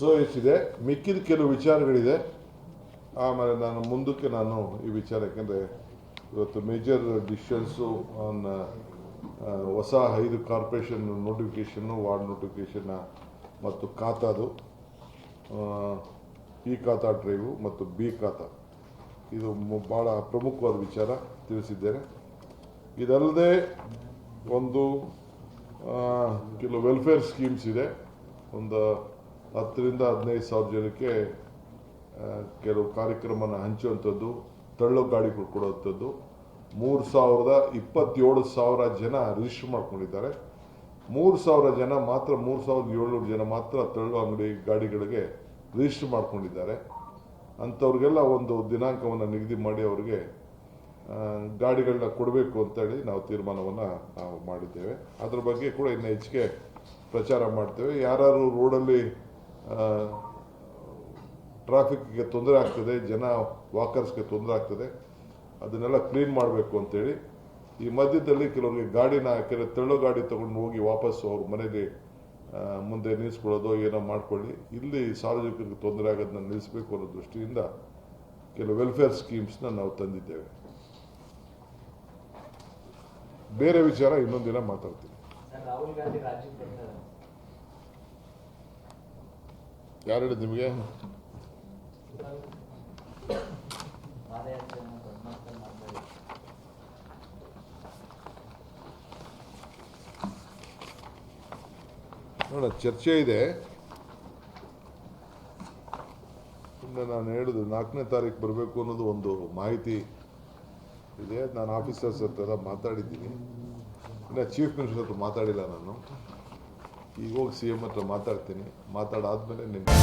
So ಇದೆ ಮಿಕ್ಕಿದ ಕೆಲವು ವಿಚಾರಗಳಿದೆ. ಆಮೇಲೆ ನಾನು ಮುಂದಕ್ಕೆ ನಾನು ಈ ವಿಚಾರ ಯಾಕೆಂದರೆ ಇವತ್ತು ಮೇಜರ್ ಡಿಸಿಷನ್ಸು ಆನ್ ಹೊಸ ಐದು ಕಾರ್ಪೊರೇಷನ್ ನೋಟಿಫಿಕೇಷನ್ನು ವಾರ್ಡ್ ನೋಟಿಫಿಕೇಷನ್ನ ಮತ್ತು ಖಾತಾದು. ಇ ಖಾತಾ ಡ್ರೈವು ಮತ್ತು ಬಿ ಖಾತಾ. ಇದು ಭಾಳ ಪ್ರಮುಖವಾದ ವಿಚಾರ ತಿಳಿಸಿದ್ದೇನೆ. ಇದಲ್ಲದೆ ಒಂದು ಕೆಲವು ವೆಲ್ಫೇರ್ ಸ್ಕೀಮ್ಸ್ ಇದೆ. ಒಂದು ಹತ್ತರಿಂದ ಹದಿನೈದು ಸಾವಿರ ಜನಕ್ಕೆ ಕೆಲವು ಕಾರ್ಯಕ್ರಮನ ಹಂಚುವಂಥದ್ದು ತಳ್ಳೋ ಗಾಡಿ ಕೊಡುವಂಥದ್ದು. ಮೂರು ಸಾವಿರದ ಇಪ್ಪತ್ತೇಳು ಸಾವಿರ ಜನ ರಿಜಿಸ್ಟರ್ ಮಾಡ್ಕೊಂಡಿದ್ದಾರೆ. ಮೂರು ಸಾವಿರ ಜನ ಮಾತ್ರ, ಮೂರು ಸಾವಿರದ ಏಳ್ನೂರು ಜನ ಮಾತ್ರ ತಳ್ಳು ಅಂಗಡಿ ಗಾಡಿಗಳಿಗೆ ರಿಜಿಸ್ಟರ್ ಮಾಡ್ಕೊಂಡಿದ್ದಾರೆ. ಅಂಥವ್ರಿಗೆಲ್ಲ ಒಂದು ದಿನಾಂಕವನ್ನು ನಿಗದಿ ಮಾಡಿ ಅವರಿಗೆ ಗಾಡಿಗಳನ್ನ ಕೊಡಬೇಕು ಅಂತೇಳಿ ನಾವು ತೀರ್ಮಾನವನ್ನು ನಾವು ಮಾಡಿದ್ದೇವೆ. ಅದ್ರ ಬಗ್ಗೆ ಕೂಡ ಇನ್ನು ಹೆಚ್ಚಿಗೆ ಪ್ರಚಾರ ಮಾಡ್ತೇವೆ. ಯಾರು ರೋಡಲ್ಲಿ ಟ್ರಾಫಿಕ್ಗೆ ತೊಂದರೆ ಆಗ್ತದೆ, ಜನ ವಾಕರ್ಸ್ಗೆ ತೊಂದರೆ ಆಗ್ತದೆ, ಅದನ್ನೆಲ್ಲ ಕ್ಲೀನ್ ಮಾಡಬೇಕು ಅಂತೇಳಿ, ಈ ಮಧ್ಯದಲ್ಲಿ ಕೆಲವರಿಗೆ ಗಾಡಿನ ಕೆಲವು ತೆಳ್ಳು ಗಾಡಿ ತಗೊಂಡು ಹೋಗಿ ವಾಪಸ್ಸು ಅವ್ರ ಮನೆಗೆ ಮುಂದೆ ನಿಲ್ಲಿಸ್ಕೊಳ್ಳೋದು ಏನೋ ಮಾಡ್ಕೊಳ್ಳಿ. ಇಲ್ಲಿ ಸಾರ್ವಜನಿಕರಿಗೆ ತೊಂದರೆ ಆಗೋದನ್ನ ನಿಲ್ಲಿಸಬೇಕು ಅನ್ನೋ ದೃಷ್ಟಿಯಿಂದ ಕೆಲವು ವೆಲ್ಫೇರ್ ಸ್ಕೀಮ್ಸ್ನ ನಾವು ತಂದಿದ್ದೇವೆ. ಬೇರೆ ವಿಚಾರ ಇನ್ನೊಂದಿನ ಮಾತಾಡ್ತೀನಿ. ಯಾರು ಹೇಳಿದ್ ನಿಮಗೆ? ನೋಡ, ಚರ್ಚೆ ಇದೆ. ಇನ್ನು ನಾನು ಹೇಳುದು ನಾಲ್ಕನೇ ತಾರೀಕು ಬರಬೇಕು ಅನ್ನೋದು ಒಂದು ಮಾಹಿತಿ ಇದೆ. ನಾನು ಆಫೀಸರ್ಸ್ ಹತ್ರ ಮಾತಾಡಿದ್ದೀನಿ. ಇನ್ನು ಚೀಫ್ ಮಿನಿಸ್ಟರ್ ಹತ್ರ ಮಾತಾಡಿಲ್ಲ ನಾನು. ಈಗ ಹೋಗಿ ಸಿ ಎಂ ಹತ್ರ ಮಾತಾಡ್ತೀನಿ. ಮಾತಾಡಾದ್ಮೇಲೆ ನಿಮ್ಗೆ